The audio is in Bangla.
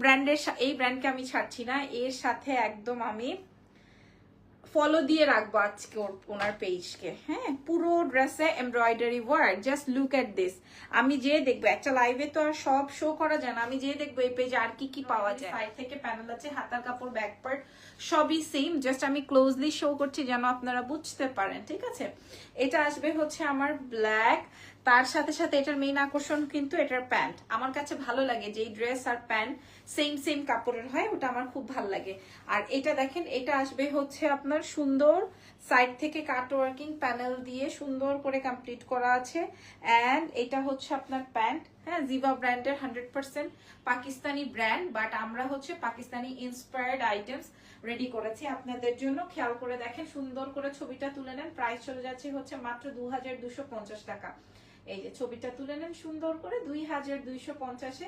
ব্র্যান্ডের এই ব্র্যান্ডকে আমি ছাড়ছি না। এর সাথে একদম আমি ফলো দিয়ে রাখব আজকে ওনার পেজকে হ্যাঁ পুরো ড্রেসে embroidery work just look at this আমি যে দেখব, একটা লাইভে তো আর সব শো করা যায় না। আমি যে দেখব এই পেজে আর কি কি পাওয়া যায়। সাইড থেকে প্যানেল আছে, হাতার কাপড় ব্যাক পার্ট সবই সেম জাস্ট আমি ক্লোজলি শো করছি যেন আপনারা বুঝতে পারেন, ঠিক আছে? এটা আসবে হচ্ছে আমার ব্ল্যাক তার সাথে সাথে এটার মেইন আকর্ষণ কিন্তু এটার প্যান্ট। আমার কাছে ভালো লাগে যে ড্রেস আর প্যান্ট সেম সেম কাপড়ের হয়, ওটা আমার খুব ভালো লাগে। আর এটা দেখেন, এটা আসবে হচ্ছে আপনার সুন্দর সাইড থেকে কাট ওয়ার্কিং প্যানেল দিয়ে সুন্দর করে কমপ্লিট করা আছে। অ্যান্ড এটা হচ্ছে আপনার প্যান্ট। হ্যাঁ জিভা ব্র্যান্ডের hundred percent Pakistani brand but আমরা হচ্ছে পাকিস্তানি ইন্সপায়ার্ড আইটেমস রেডি করেছি আপনাদের জন্য। খেয়াল করে দেখেন, সুন্দর করে ছবিটা তুলে নেন। প্রাইস চলে যাচ্ছে হচ্ছে মাত্র দু টাকা। এই যে ছবিটা তুলে নেন সুন্দর করে দুই হাজার দুইশো পঞ্চাশে।